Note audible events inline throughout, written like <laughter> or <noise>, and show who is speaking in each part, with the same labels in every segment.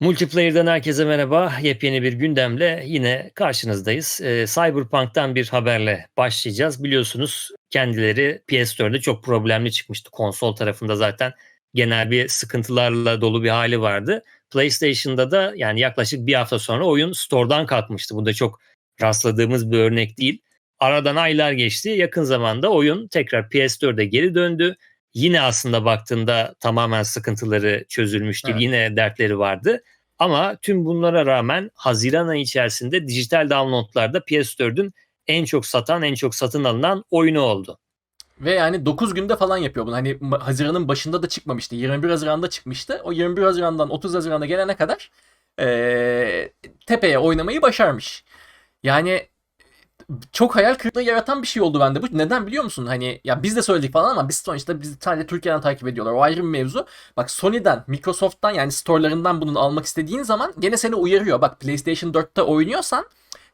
Speaker 1: Multiplayer'dan herkese merhaba. Yepyeni bir gündemle yine karşınızdayız. Eee, Cyberpunk'tan bir haberle başlayacağız. Biliyorsunuz kendileri PS4'de çok problemli çıkmıştı. Konsol tarafında zaten genel bir sıkıntılarla dolu bir hali vardı. PlayStation'da da yani yaklaşık bir hafta sonra oyun store'dan kalkmıştı. Bu da çok rastladığımız bir örnek değil. Aradan aylar geçti. Yakın zamanda oyun tekrar PS4'e geri döndü. Yine aslında baktığında tamamen sıkıntıları çözülmüş değil.
Speaker 2: Evet.
Speaker 1: Yine dertleri vardı. Ama tüm bunlara rağmen Haziran ayı içerisinde dijital downloadlarda PS4'ün en çok satan, en çok satın alınan oyunu oldu.
Speaker 2: Ve yani 9 günde falan yapıyor bunu. Hani Haziran'ın başında da çıkmamıştı. 21 Haziran'da çıkmıştı. O 21 Haziran'dan 30 Haziran'a gelene kadar eee, tepeye oynamayı başarmış. Yani çok hayal kırıklığı yaratan bir şey oldu bende bu. Neden biliyor musun? Hani ya biz de söyledik falan ama biz sonuçta biz sadece Türkiye'den takip ediyorlar. O ayrı bir mevzu. Bak Sony'den, Microsoft'tan yani store'larından bunu almak istediğin zaman gene seni uyarıyor. Bak PlayStation 4'te oynuyorsan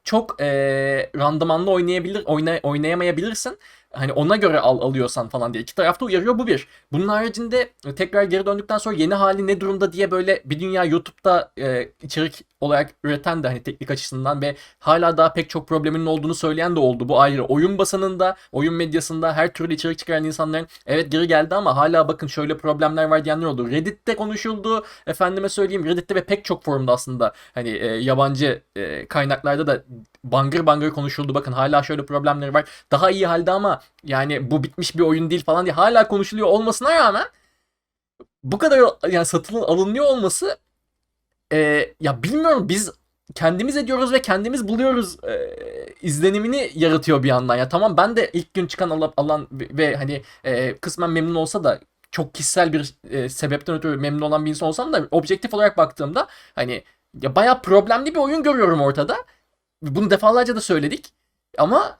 Speaker 2: çok eee randımanlı oynayabilir, oyna, oynayamayabilirsin. Hani ona göre al alıyorsan falan diye. İki tarafta uyarıyor bu bir. Bunun haricinde e, tekrar geri döndükten sonra yeni hali ne durumda diye böyle bir dünya YouTube'da e, içerik olarak üreten de hani teknik açısından ve hala daha pek çok probleminin olduğunu söyleyen de oldu. Bu ayrı. Oyun basınında, oyun medyasında her türlü içerik çıkaran insanların evet geri geldi ama hala bakın şöyle problemler var diyenler oldu. Reddit'te konuşuldu. Efendime söyleyeyim Reddit'te ve pek çok forumda aslında hani e, yabancı e, kaynaklarda da bangır bangır konuşuldu. Bakın hala şöyle problemleri var. Daha iyi halde ama yani bu bitmiş bir oyun değil falan diye hala konuşuluyor olmasına rağmen bu kadar yani satın alınıyor olması e, ya bilmiyorum biz kendimiz ediyoruz ve kendimiz buluyoruz e, izlenimini yaratıyor bir yandan. Ya tamam ben de ilk gün çıkan alan, alan ve, ve hani e, kısmen memnun olsa da çok kişisel bir e, sebepten ötürü memnun olan bir insan olsam da objektif olarak baktığımda hani ya bayağı problemli bir oyun görüyorum ortada. Bunu defalarca da söyledik. Ama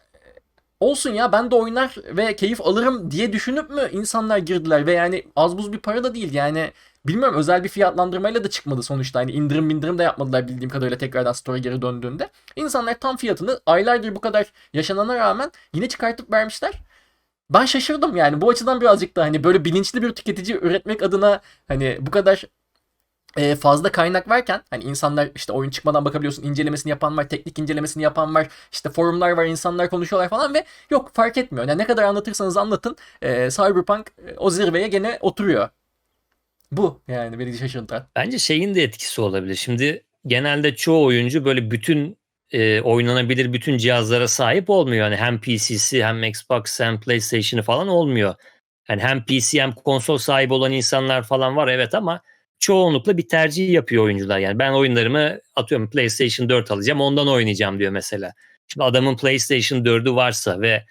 Speaker 2: olsun ya ben de oynar ve keyif alırım diye düşünüp mü insanlar girdiler ve yani az buz bir para da değil yani bilmiyorum özel bir fiyatlandırmayla da çıkmadı sonuçta hani indirim indirim de yapmadılar bildiğim kadarıyla tekrardan store'a geri döndüğünde. İnsanlar tam fiyatını aylardır bu kadar yaşanana rağmen yine çıkartıp vermişler. Ben şaşırdım yani bu açıdan birazcık da hani böyle bilinçli bir tüketici üretmek adına hani bu kadar e, fazla kaynak varken hani insanlar işte oyun çıkmadan bakabiliyorsun incelemesini yapan var, teknik incelemesini yapan var, işte forumlar var, insanlar konuşuyorlar falan ve yok fark etmiyor. Yani ne kadar anlatırsanız anlatın e, Cyberpunk e, o zirveye gene oturuyor. Bu yani beni şaşırtan.
Speaker 1: Bence şeyin de etkisi olabilir. Şimdi genelde çoğu oyuncu böyle bütün e, oynanabilir bütün cihazlara sahip olmuyor. Yani hem PC'si hem Xbox hem PlayStation'ı falan olmuyor. Yani hem PC hem konsol sahibi olan insanlar falan var evet ama çoğunlukla bir tercih yapıyor oyuncular. Yani ben oyunlarımı atıyorum PlayStation 4 alacağım ondan oynayacağım diyor mesela. Şimdi adamın PlayStation 4'ü varsa ve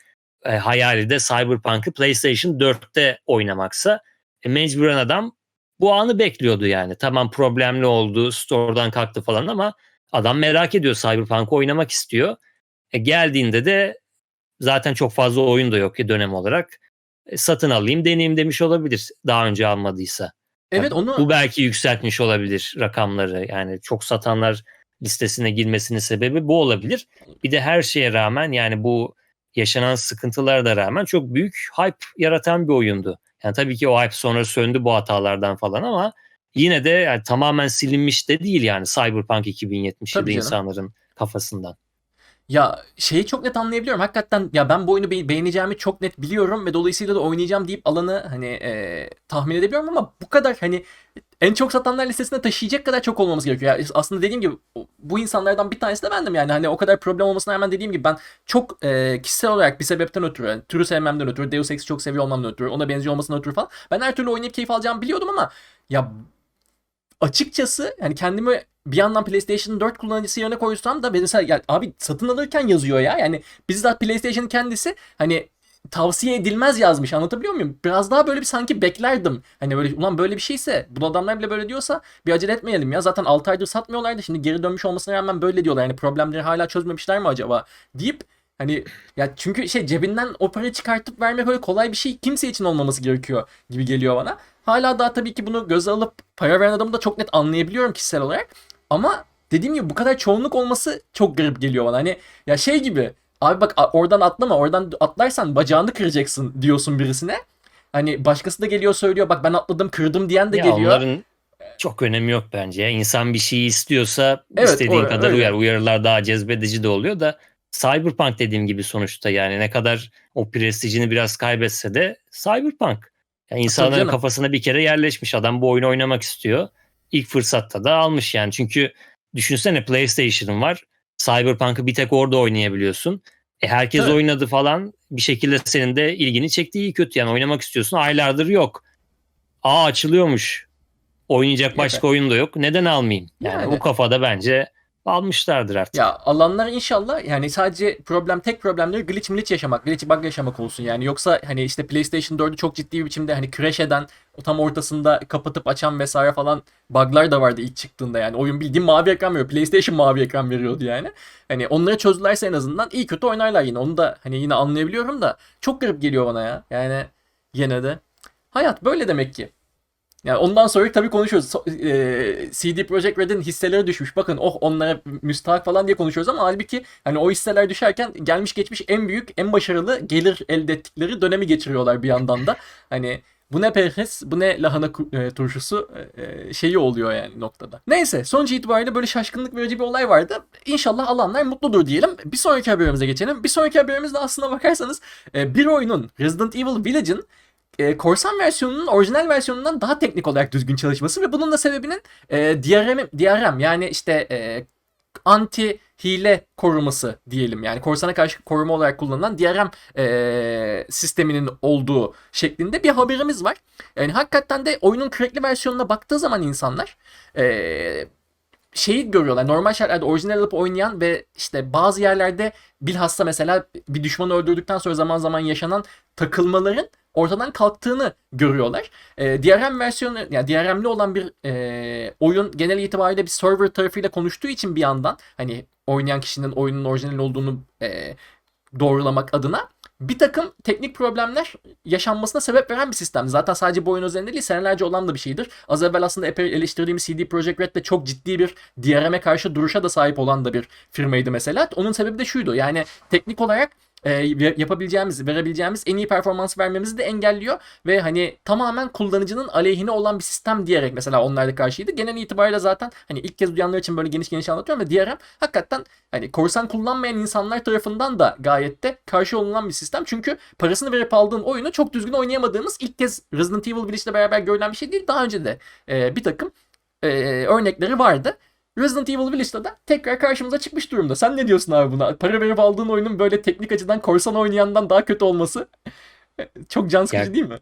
Speaker 1: e, hayali de Cyberpunk'ı PlayStation 4'te oynamaksa e, mecburen adam bu anı bekliyordu yani. Tamam problemli oldu, store'dan kalktı falan ama adam merak ediyor Cyberpunk'ı oynamak istiyor. E, geldiğinde de zaten çok fazla oyun da yok ki dönem olarak. E, satın alayım, deneyeyim demiş olabilir daha önce almadıysa.
Speaker 2: Evet onu
Speaker 1: Bu belki yükseltmiş olabilir rakamları. Yani çok satanlar listesine girmesinin sebebi bu olabilir. Bir de her şeye rağmen yani bu yaşanan sıkıntılara da rağmen çok büyük hype yaratan bir oyundu. Yani tabii ki o hype sonra söndü bu hatalardan falan ama yine de yani tamamen silinmiş de değil yani Cyberpunk 2077
Speaker 2: Tabii canım.
Speaker 1: insanların kafasından.
Speaker 2: Ya şeyi çok net anlayabiliyorum. Hakikaten ya ben bu oyunu be- beğeneceğimi çok net biliyorum ve dolayısıyla da oynayacağım deyip alanı hani e, tahmin edebiliyorum ama bu kadar hani en çok satanlar listesine taşıyacak kadar çok olmamız gerekiyor. Ya aslında dediğim gibi bu insanlardan bir tanesi de bendim yani. Hani o kadar problem olmasına rağmen dediğim gibi ben çok e, kişisel olarak bir sebepten ötürü, türü sevmemden ötürü, Deus Ex'i çok seviyor olmamdan ötürü, ona benziyor olmasından ötürü falan ben her türlü oynayıp keyif alacağımı biliyordum ama ya açıkçası yani kendimi bir yandan PlayStation 4 kullanıcısı yerine koysam da mesela ya abi satın alırken yazıyor ya. Yani bizzat PlayStation'ın kendisi hani tavsiye edilmez yazmış. Anlatabiliyor muyum? Biraz daha böyle bir sanki beklerdim. Hani böyle ulan böyle bir şeyse bu adamlar bile böyle diyorsa bir acele etmeyelim ya. Zaten 6 aydır satmıyorlardı. Şimdi geri dönmüş olmasına rağmen böyle diyorlar. Yani problemleri hala çözmemişler mi acaba deyip Hani ya çünkü şey cebinden o parayı çıkartıp vermek öyle kolay bir şey kimse için olmaması gerekiyor gibi geliyor bana. Hala daha tabii ki bunu göze alıp para veren adamı da çok net anlayabiliyorum kişisel olarak. Ama dediğim gibi bu kadar çoğunluk olması çok garip geliyor bana. Hani ya şey gibi abi bak oradan atlama oradan atlarsan bacağını kıracaksın diyorsun birisine. Hani başkası da geliyor söylüyor bak ben atladım kırdım diyen de
Speaker 1: Ya
Speaker 2: geliyor.
Speaker 1: onların Çok önemi yok bence. İnsan bir şeyi istiyorsa
Speaker 2: Evet,
Speaker 1: istediğin
Speaker 2: o-
Speaker 1: kadar
Speaker 2: öyle.
Speaker 1: uyar. Uyarılar daha cezbedici de oluyor da Cyberpunk dediğim gibi sonuçta yani ne kadar o prestijini biraz kaybetse de Cyberpunk. Yani insanların kafasına bir kere yerleşmiş. Adam bu oyunu oynamak istiyor. İlk fırsatta da almış yani. Çünkü düşünsene PlayStation'ın var. Cyberpunk'ı bir tek orada oynayabiliyorsun. E herkes
Speaker 2: Tabii.
Speaker 1: oynadı falan. Bir şekilde senin de ilgini çekti iyi kötü yani oynamak istiyorsun. Aylardır yok. Aa açılıyormuş. Oynayacak başka
Speaker 2: Evet.
Speaker 1: oyun da yok. Neden almayayım? Yani,
Speaker 2: Yani.
Speaker 1: bu kafada bence almışlardır artık.
Speaker 2: Ya alanlar inşallah yani sadece problem tek problemleri glitch glitch yaşamak, glitch bug yaşamak olsun yani. Yoksa hani işte PlayStation 4'ü çok ciddi bir biçimde hani crash eden, o tam ortasında kapatıp açan vesaire falan bug'lar da vardı ilk çıktığında yani. Oyun bildiğin mavi ekran veriyor. PlayStation mavi ekran veriyordu yani. Hani onları çözdülerse en azından iyi kötü oynarlar yine. Onu da hani yine anlayabiliyorum da çok garip geliyor bana ya. Yani yine de. Hayat böyle demek ki. Yani ondan sonra tabii konuşuyoruz. So- e, CD Projekt Red'in hisseleri düşmüş. Bakın oh onlara müstahak falan diye konuşuyoruz ama halbuki hani o hisseler düşerken gelmiş geçmiş en büyük, en başarılı gelir elde ettikleri dönemi geçiriyorlar bir yandan da. <laughs> Hani bu ne perhes, bu ne lahana e, turşusu e, şeyi oluyor yani noktada. Neyse sonuç itibariyle böyle şaşkınlık verici bir olay vardı. İnşallah alanlar mutludur diyelim. Bir sonraki haberimize geçelim. Bir sonraki haberimizde aslına bakarsanız bir oyunun Resident Evil Village'ın e, korsan versiyonunun orijinal versiyonundan daha teknik olarak düzgün çalışması ve bunun da sebebinin e, DRM, DRM yani işte e, anti hile koruması diyelim yani korsana karşı koruma olarak kullanılan DRM e, sisteminin olduğu şeklinde bir haberimiz var. Yani hakikaten de oyunun crackli versiyonuna baktığı zaman insanlar e, şeyi görüyorlar. Normal şartlarda orijinal alıp oynayan ve işte bazı yerlerde bilhassa mesela bir düşmanı öldürdükten sonra zaman zaman yaşanan takılmaların ortadan kalktığını görüyorlar. E, DRM versiyonu yani DRM'li olan bir e, oyun genel itibariyle bir server tarafıyla konuştuğu için bir yandan hani oynayan kişinin oyunun orijinal olduğunu e, doğrulamak adına bir takım teknik problemler yaşanmasına sebep veren bir sistem. Zaten sadece bu oyun üzerinde değil senelerce olan da bir şeydir. Az evvel aslında epey eleştirdiğimiz CD Projekt Red de çok ciddi bir DRM'e karşı duruşa da sahip olan da bir firmaydı mesela. Onun sebebi de şuydu yani teknik olarak e, yapabileceğimiz, verebileceğimiz en iyi performans vermemizi de engelliyor ve hani tamamen kullanıcının aleyhine olan bir sistem diyerek mesela onlar da karşıydı. Genel itibariyle zaten hani ilk kez duyanlar için böyle geniş geniş anlatıyorum ve DRM hakikaten hani korsan kullanmayan insanlar tarafından da gayet de karşı olunan bir sistem. Çünkü parasını verip aldığın oyunu çok düzgün oynayamadığımız ilk kez Resident Evil Village ile beraber görülen bir şey değil. Daha önce de e, bir takım e, örnekleri vardı. Resident Evil Village'da da tekrar karşımıza çıkmış durumda. Sen ne diyorsun abi buna? Para verip aldığın oyunun böyle teknik açıdan korsan oynayandan daha kötü olması çok can sıkıcı
Speaker 1: Yani-
Speaker 2: değil mi?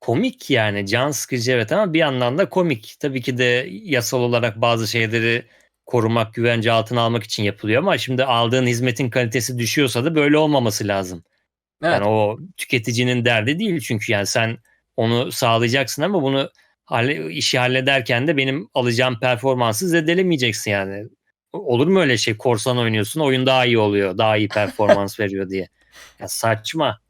Speaker 1: Komik yani can sıkıcı evet ama bir yandan da komik. Tabii ki de yasal olarak bazı şeyleri korumak, güvence altına almak için yapılıyor ama şimdi aldığın hizmetin kalitesi düşüyorsa da böyle olmaması lazım.
Speaker 2: Evet.
Speaker 1: Yani o tüketicinin derdi değil çünkü yani sen onu sağlayacaksın ama bunu işi hallederken de benim alacağım performansı zedelemeyeceksin yani. Olur mu öyle şey? Korsan oynuyorsun, oyun daha iyi oluyor, daha iyi performans <laughs> veriyor diye. Ya saçma.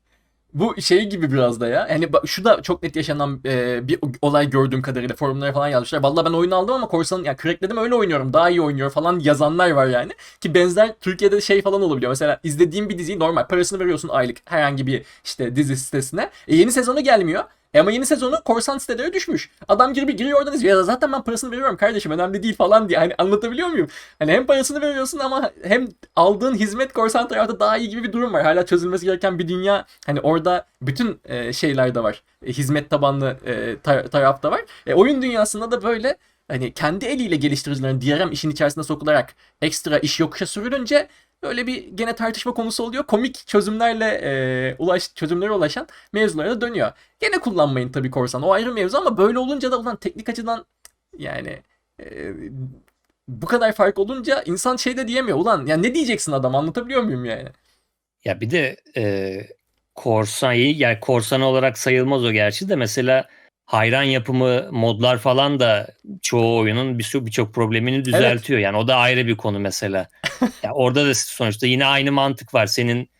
Speaker 2: Bu şey gibi biraz da ya. Yani şu da çok net yaşanan e, bir olay gördüğüm kadarıyla forumlara falan yazmışlar. Vallahi ben oyunu aldım ama korsan ya crackledim öyle oynuyorum. Daha iyi oynuyor falan yazanlar var yani. Ki benzer Türkiye'de şey falan olabiliyor. Mesela izlediğin bir diziyi normal parasını veriyorsun aylık herhangi bir işte dizi sitesine. E, yeni sezonu gelmiyor. Ama yeni sezonu korsan sitelere düşmüş. Adam girip giriyor oradan izliyor. Ya zaten ben parasını veriyorum kardeşim önemli değil falan diye. Hani anlatabiliyor muyum? Hani hem parasını veriyorsun ama hem aldığın hizmet korsan tarafta daha iyi gibi bir durum var. Hala çözülmesi gereken bir dünya. Hani orada bütün e, şeyler de var. E, hizmet tabanlı e, tar- taraf da var. E, oyun dünyasında da böyle hani kendi eliyle geliştiricilerin DRM işin içerisine sokularak ekstra iş yokuşa sürülünce böyle bir gene tartışma konusu oluyor. Komik çözümlerle e, ulaş çözümlere ulaşan mevzulara da dönüyor. Gene kullanmayın tabii korsan. O ayrı mevzu ama böyle olunca da ulan teknik açıdan yani e, bu kadar fark olunca insan şey de diyemiyor. Ulan ya ne diyeceksin adam anlatabiliyor muyum yani?
Speaker 1: Ya bir de e, korsan yani korsan olarak sayılmaz o gerçi de mesela hayran yapımı modlar falan da çoğu oyunun birçok birçok problemini düzeltiyor. Yani o da ayrı bir konu mesela. <laughs> ya orada da sonuçta yine aynı mantık var. Senin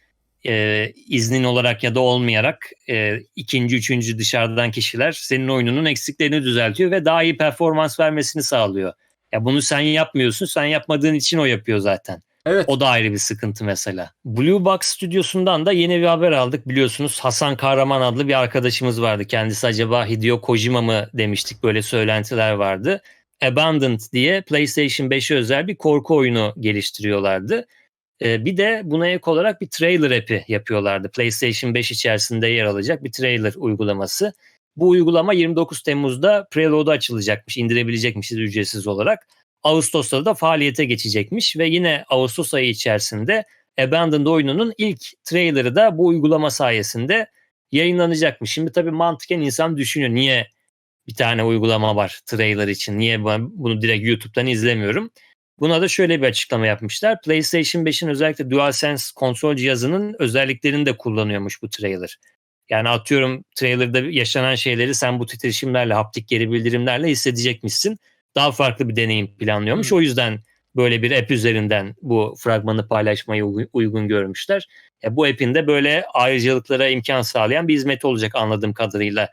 Speaker 1: e, iznin olarak ya da olmayarak e, ikinci, üçüncü dışarıdan kişiler senin oyununun eksiklerini düzeltiyor ve daha iyi performans vermesini sağlıyor. Ya bunu sen yapmıyorsun. Sen yapmadığın için o yapıyor zaten.
Speaker 2: Evet.
Speaker 1: O da ayrı bir sıkıntı mesela. Blue Box stüdyosundan da yeni bir haber aldık. Biliyorsunuz Hasan Kahraman adlı bir arkadaşımız vardı. Kendisi acaba Hideo Kojima mı demiştik böyle söylentiler vardı. Abandoned diye PlayStation 5'e özel bir korku oyunu geliştiriyorlardı. Ee, bir de buna ek olarak bir trailer app'i yapıyorlardı. PlayStation 5 içerisinde yer alacak bir trailer uygulaması. Bu uygulama 29 Temmuz'da preload'a açılacakmış, indirebilecekmişiz ücretsiz olarak. Ağustos'ta da faaliyete geçecekmiş ve yine Ağustos ayı içerisinde Abandoned oyununun ilk trailerı da bu uygulama sayesinde yayınlanacakmış. Şimdi tabii mantıken insan düşünüyor niye bir tane uygulama var trailer için, niye ben bunu direkt YouTube'dan izlemiyorum. Buna da şöyle bir açıklama yapmışlar. PlayStation 5'in özellikle DualSense konsol cihazının özelliklerini de kullanıyormuş bu trailer. Yani atıyorum trailer'da yaşanan şeyleri sen bu titreşimlerle, haptik geri bildirimlerle hissedecekmişsin. Daha farklı bir deneyim planlıyormuş.
Speaker 2: Hmm.
Speaker 1: O yüzden böyle bir app üzerinden bu fragmanı paylaşmayı uy- uygun görmüşler. E, bu app'in de böyle ayrıcalıklara imkan sağlayan bir hizmet olacak anladığım kadarıyla.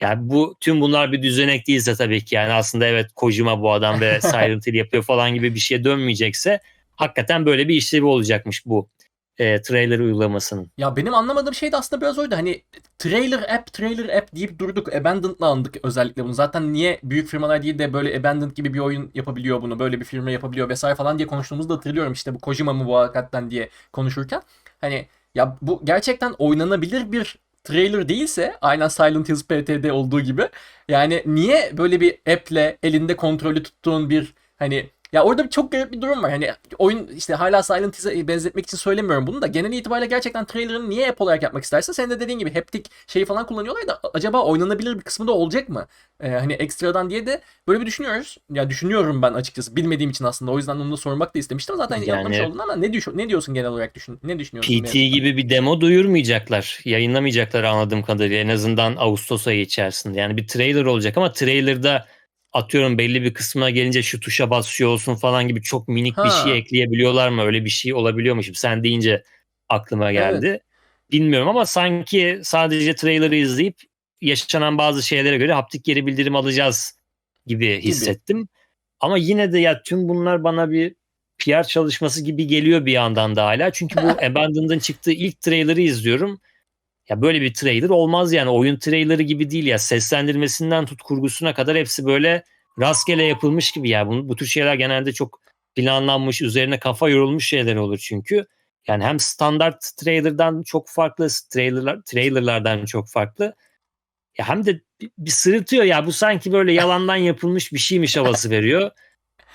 Speaker 1: Yani bu tüm bunlar bir düzenek değilse tabii ki yani aslında evet Kojima bu adam ve <laughs> Silent Hill yapıyor falan gibi bir şeye dönmeyecekse hakikaten böyle bir işlevi olacakmış bu e, trailer uygulamasının.
Speaker 2: Ya benim anlamadığım şey de aslında biraz oydu. Hani trailer app, trailer app deyip durduk. Abandoned'la andık özellikle bunu. Zaten niye büyük firmalar değil de böyle Abandoned gibi bir oyun yapabiliyor bunu, böyle bir firma yapabiliyor vesaire falan diye konuştuğumuzu da hatırlıyorum. İşte bu Kojima mı bu hakikaten diye konuşurken. Hani ya bu gerçekten oynanabilir bir trailer değilse aynen Silent Hills PT'de olduğu gibi yani niye böyle bir app'le elinde kontrolü tuttuğun bir hani ya orada bir çok garip bir durum var. Hani oyun işte hala Silent Hills'e benzetmek için söylemiyorum bunu da genel itibariyle gerçekten trailer'ını niye app olarak yapmak istersen senin de dediğin gibi haptik şeyi falan kullanıyorlar da acaba oynanabilir bir kısmı da olacak mı? Ee, hani ekstradan diye de böyle bir düşünüyoruz. Ya düşünüyorum ben açıkçası bilmediğim için aslında o yüzden onu da sormak da istemiştim. Zaten
Speaker 1: Yani-
Speaker 2: yanılmış oldun ama ne, düşün, ne diyorsun genel olarak düşün ne düşünüyorsun?
Speaker 1: PT gibi bir demo duyurmayacaklar. Yayınlamayacaklar anladığım kadarıyla. En azından Ağustos ayı içerisinde. Yani bir trailer olacak ama trailer'da atıyorum belli bir kısmına gelince şu tuşa basıyor olsun falan gibi çok minik bir
Speaker 2: Ha.
Speaker 1: şey ekleyebiliyorlar mı? Öyle bir şey olabiliyor mu? Şimdi sen deyince aklıma geldi. Bilmiyorum ama sanki sadece trailer'ı izleyip yaşanan bazı şeylere göre haptik geri bildirim alacağız gibi hissettim. Ama yine de ya tüm bunlar bana bir PR çalışması gibi geliyor bir yandan da hala. Çünkü bu <laughs> Abandoned'ın çıktığı ilk trailer'ı izliyorum. Ya böyle bir trailer olmaz yani. Oyun trailerı gibi değil ya. Seslendirmesinden tut kurgusuna kadar hepsi böyle rastgele yapılmış gibi ya. Bu, bu tür şeyler genelde çok planlanmış, üzerine kafa yorulmuş şeyler olur çünkü. Yani hem standart trailer'dan çok farklı, trailerlar, trailerlardan çok farklı. Ya hem de bir, bir sırıtıyor ya. Bu sanki böyle yalandan yapılmış bir şeymiş havası veriyor.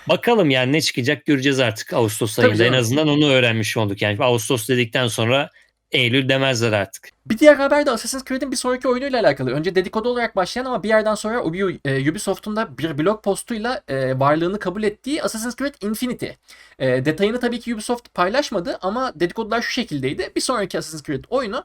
Speaker 1: Bakalım yani ne çıkacak göreceğiz artık Ağustos ayında. En azından onu öğrenmiş olduk. Yani Ağustos dedikten sonra Eylül demezler artık.
Speaker 2: Bir diğer haber de Assassin's Creed'in bir sonraki oyunuyla alakalı. Önce dedikodu olarak başlayan ama bir yerden sonra e, Ubisoft'un da bir blog postuyla e, varlığını kabul ettiği Assassin's Creed Infinity. E, detayını tabii ki Ubisoft paylaşmadı ama dedikodular şu şekildeydi. Bir sonraki Assassin's Creed oyunu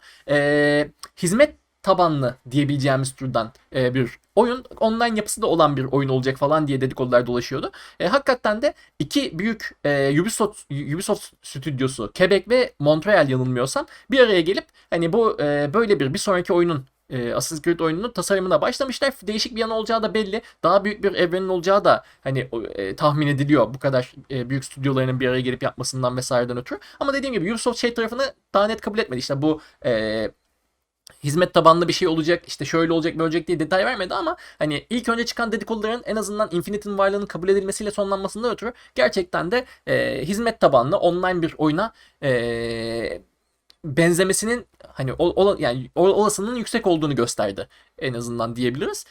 Speaker 2: hizmet tabanlı diyebileceğimiz türden e, bir oyun. Online yapısı da olan bir oyun olacak falan diye dedikodular dolaşıyordu. E, hakikaten de iki büyük e, Ubisoft Ubisoft stüdyosu Quebec ve Montreal yanılmıyorsam bir araya gelip hani bu e, böyle bir bir sonraki oyunun e, Assassin's Creed oyununun tasarımına başlamışlar. Değişik bir yan olacağı da belli. Daha büyük bir evrenin olacağı da hani e, tahmin ediliyor bu kadar e, büyük stüdyolarının bir araya gelip yapmasından vesaireden ötürü. Ama dediğim gibi Ubisoft şey tarafını daha net kabul etmedi. İşte bu e, hizmet tabanlı bir şey olacak işte şöyle olacak böyle olacak diye detay vermedi ama hani ilk önce çıkan dedikoduların en azından Infinite'in varlığının kabul edilmesiyle sonlanmasından ötürü gerçekten de e, hizmet tabanlı online bir oyuna e, benzemesinin hani ol, ola- yani ol- olasılığının yüksek olduğunu gösterdi en azından diyebiliriz.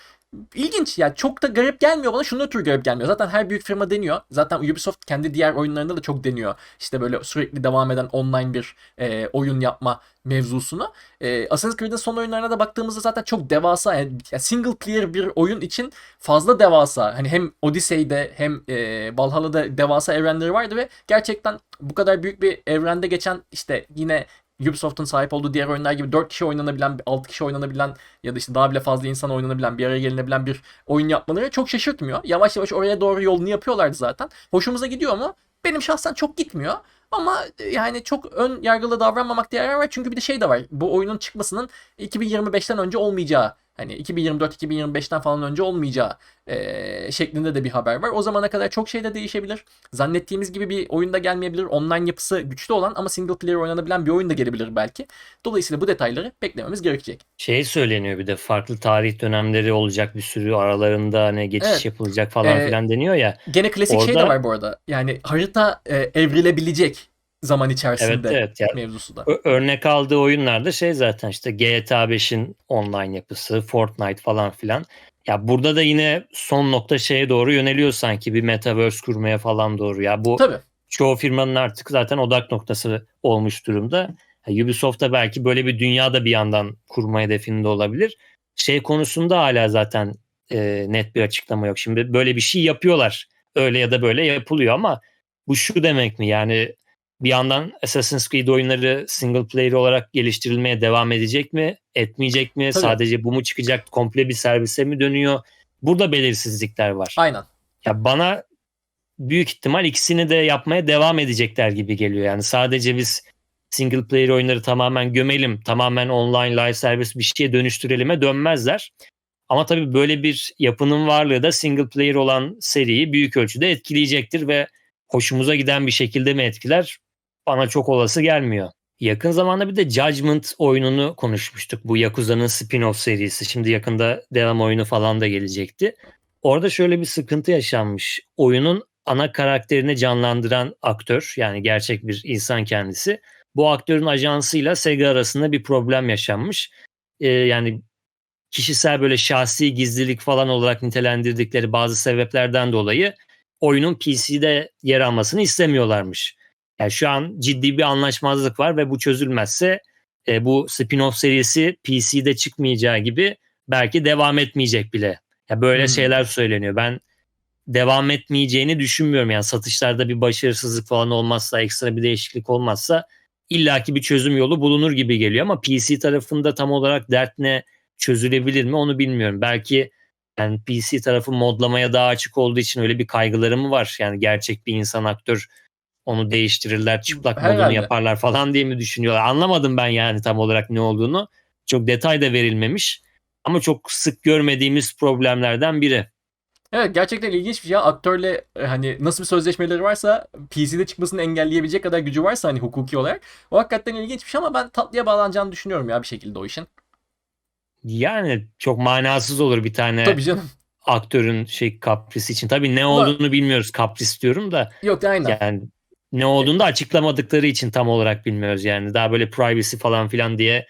Speaker 2: İlginç ya çok da garip gelmiyor bana şunun ötürü garip gelmiyor. Zaten her büyük firma deniyor. Zaten Ubisoft kendi diğer oyunlarında da çok deniyor. İşte böyle sürekli devam eden online bir e, oyun yapma mevzusunu. E, Assassin's Creed'in son oyunlarına da baktığımızda zaten çok devasa yani ya single player bir oyun için fazla devasa. Hani hem Odyssey'de hem e, Valhalla'da devasa evrenleri vardı ve gerçekten bu kadar büyük bir evrende geçen işte yine Ubisoft'un sahip olduğu diğer oyunlar gibi 4 kişi oynanabilen, 6 kişi oynanabilen ya da işte daha bile fazla insan oynanabilen, bir araya gelinebilen bir oyun yapmaları çok şaşırtmıyor. Yavaş yavaş oraya doğru yolunu yapıyorlardı zaten. Hoşumuza gidiyor mu? Benim şahsen çok gitmiyor. Ama e, yani çok ön yargılı davranmamakta yarar var. Çünkü bir de şey de var. Bu oyunun çıkmasının 2025'ten önce olmayacağı hani 2024-2025'ten falan önce olmayacağı e, şeklinde de bir haber var. O zamana kadar çok şey de değişebilir. Zannettiğimiz gibi bir oyunda gelmeyebilir. Online yapısı güçlü olan ama single player oynanabilen bir oyun da gelebilir belki. Dolayısıyla bu detayları beklememiz gerekecek.
Speaker 1: Şey söyleniyor bir de farklı tarih dönemleri olacak bir sürü aralarında hani geçiş
Speaker 2: Evet.
Speaker 1: yapılacak falan
Speaker 2: Ee,
Speaker 1: filan deniyor ya.
Speaker 2: Gene klasik şey de
Speaker 1: Orada-
Speaker 2: var bu arada. Yani harita e, evrilebilecek zaman
Speaker 1: Evet
Speaker 2: içerisinde
Speaker 1: evet. Ya,
Speaker 2: mevzusu da.
Speaker 1: Örnek aldığı oyunlarda şey zaten işte GTA 5'in online yapısı, Fortnite falan filan. Ya burada da yine son nokta şeye doğru yöneliyor sanki bir metaverse kurmaya falan doğru. Ya bu
Speaker 2: Tabii.
Speaker 1: çoğu firmanın artık zaten odak noktası olmuş durumda. Ya Ubisoft da belki böyle bir dünyada bir yandan kurma hedefinde olabilir. Şey konusunda hala zaten e, net bir açıklama yok. Şimdi böyle bir şey yapıyorlar. Öyle ya da böyle yapılıyor ama bu şu demek mi? Yani bir yandan Assassin's Creed oyunları single player olarak geliştirilmeye devam edecek mi? Etmeyecek mi?
Speaker 2: Tabii.
Speaker 1: Sadece bu mu çıkacak? Komple bir servise mi dönüyor? Burada belirsizlikler var.
Speaker 2: Aynen.
Speaker 1: Ya bana büyük ihtimal ikisini de yapmaya devam edecekler gibi geliyor. Yani sadece biz single player oyunları tamamen gömelim, tamamen online live servis bir şeye dönüştürelim'e dönmezler. Ama tabii böyle bir yapının varlığı da single player olan seriyi büyük ölçüde etkileyecektir ve hoşumuza giden bir şekilde mi etkiler? Bana çok olası gelmiyor. Yakın zamanda bir de Judgment oyununu konuşmuştuk. Bu Yakuza'nın spin-off serisi. Şimdi yakında devam oyunu falan da gelecekti. Orada şöyle bir sıkıntı yaşanmış. Oyunun ana karakterini canlandıran aktör yani gerçek bir insan kendisi. Bu aktörün ajansıyla Sega arasında bir problem yaşanmış. Ee, yani kişisel böyle şahsi gizlilik falan olarak nitelendirdikleri bazı sebeplerden dolayı oyunun PC'de yer almasını istemiyorlarmış. Yani şu an ciddi bir anlaşmazlık var ve bu çözülmezse e, bu spin-off serisi PC'de çıkmayacağı gibi belki devam etmeyecek bile. Ya böyle
Speaker 2: Hmm.
Speaker 1: şeyler söyleniyor. Ben devam etmeyeceğini düşünmüyorum. Yani satışlarda bir başarısızlık falan olmazsa, ekstra bir değişiklik olmazsa illaki bir çözüm yolu bulunur gibi geliyor ama PC tarafında tam olarak dert ne çözülebilir mi onu bilmiyorum. Belki yani PC tarafı modlamaya daha açık olduğu için öyle bir kaygıları mı var? Yani gerçek bir insan aktör onu değiştirirler, çıplak modunu
Speaker 2: Herhalde.
Speaker 1: yaparlar falan diye mi düşünüyorlar? Anlamadım ben yani tam olarak ne olduğunu. Çok detay da verilmemiş. Ama çok sık görmediğimiz problemlerden biri.
Speaker 2: Evet gerçekten ilginç bir şey. Aktörle e, hani nasıl bir sözleşmeleri varsa PC'de çıkmasını engelleyebilecek kadar gücü varsa hani hukuki olarak. O hakikaten ilginç bir şey ama ben tatlıya bağlanacağını düşünüyorum ya bir şekilde o işin.
Speaker 1: Yani çok manasız olur bir tane
Speaker 2: Tabii canım.
Speaker 1: aktörün şey kaprisi için. Tabii ne olduğunu bilmiyoruz kapris diyorum da
Speaker 2: Yok aynen.
Speaker 1: yani ne olduğunu da açıklamadıkları için tam olarak bilmiyoruz yani. Daha böyle privacy falan filan diye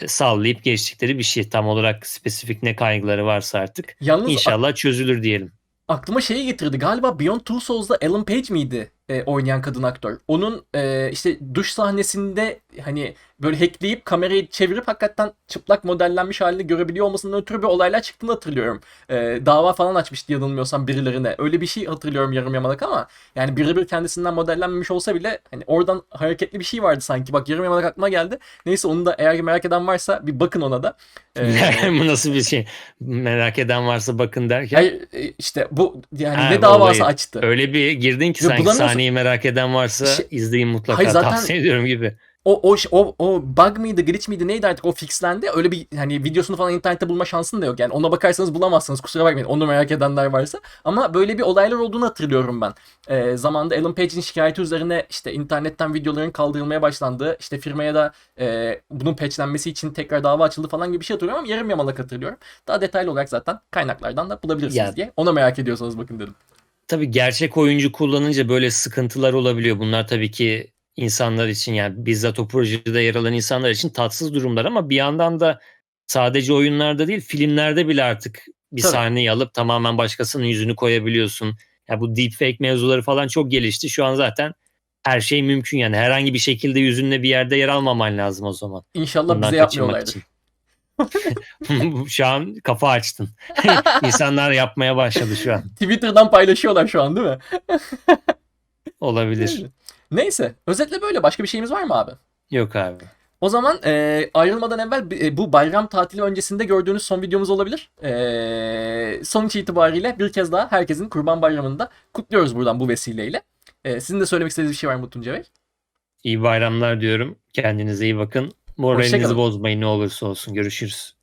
Speaker 1: e, sallayıp geçtikleri bir şey. Tam olarak spesifik ne kaygıları varsa artık.
Speaker 2: Yalnız
Speaker 1: İnşallah çözülür diyelim.
Speaker 2: aklıma şeyi getirdi. Galiba Beyond Two Souls'da Ellen Page miydi e, oynayan kadın aktör? Onun e, işte duş sahnesinde hani böyle hackleyip kamerayı çevirip hakikaten çıplak modellenmiş halini görebiliyor olmasından ötürü bir olaylar çıktığını hatırlıyorum. E, dava falan açmıştı yanılmıyorsam birilerine. Öyle bir şey hatırlıyorum yarım yamalak ama yani birebir kendisinden modellenmemiş olsa bile hani oradan hareketli bir şey vardı sanki. Bak yarım yamalak aklıma geldi. Neyse onu da eğer merak eden varsa bir bakın ona da. E, <laughs>
Speaker 1: Bu nasıl bir şey? Merak eden varsa bakın derken.
Speaker 2: Hayır e, işte bu yani
Speaker 1: Ha,
Speaker 2: ne davası
Speaker 1: olayı.
Speaker 2: açtı.
Speaker 1: Öyle bir girdin ki
Speaker 2: Ya
Speaker 1: sanki
Speaker 2: bulamıyorsun.
Speaker 1: Sahneyi merak eden varsa
Speaker 2: Şey-
Speaker 1: izleyin mutlaka
Speaker 2: Hayır, zaten-
Speaker 1: tavsiye ediyorum gibi.
Speaker 2: O, o, o, o bug mıydı, glitch miydi neydi artık o fixlendi. Öyle bir hani videosunu falan internette bulma şansın da yok. Yani ona bakarsanız bulamazsınız kusura bakmayın onu merak edenler varsa. Ama böyle bir olaylar olduğunu hatırlıyorum ben. Ee, zamanda Ellen Page'in şikayeti üzerine işte internetten videoların kaldırılmaya başlandığı, işte firmaya da e, bunun patchlenmesi için tekrar dava açıldı falan gibi bir şey hatırlıyorum ama yarım yamalak hatırlıyorum. Daha detaylı olarak zaten kaynaklardan da bulabilirsiniz
Speaker 1: Ya-
Speaker 2: diye. Ona merak ediyorsanız bakın dedim.
Speaker 1: Tabii gerçek oyuncu kullanınca böyle sıkıntılar olabiliyor. Bunlar tabii ki insanlar için yani bizzat o projede yer alan insanlar için tatsız durumlar ama bir yandan da sadece oyunlarda değil filmlerde bile artık bir
Speaker 2: Tabii.
Speaker 1: sahneyi alıp tamamen başkasının yüzünü koyabiliyorsun. Ya bu deepfake mevzuları falan çok gelişti. Şu an zaten her şey mümkün yani herhangi bir şekilde yüzünle bir yerde yer almaman lazım o zaman.
Speaker 2: İnşallah
Speaker 1: Bundan
Speaker 2: bize yapmıyorlardır.
Speaker 1: için. <laughs> şu an kafa açtın. <laughs> İnsanlar yapmaya başladı şu an.
Speaker 2: Twitter'dan paylaşıyorlar şu an değil mi? <laughs>
Speaker 1: Olabilir.
Speaker 2: Neyse. Özetle böyle. Başka bir şeyimiz var mı abi?
Speaker 1: Yok abi.
Speaker 2: O zaman e, ayrılmadan evvel e, bu bayram tatili öncesinde gördüğünüz son videomuz olabilir. E, sonuç itibariyle bir kez daha herkesin Kurban Bayramı'nda kutluyoruz buradan bu vesileyle. E, sizin de söylemek istediğiniz bir şey var mı Tunca Bey?
Speaker 1: İyi bayramlar diyorum. Kendinize iyi bakın. Moralinizi bozmayın ne olursa olsun. Görüşürüz.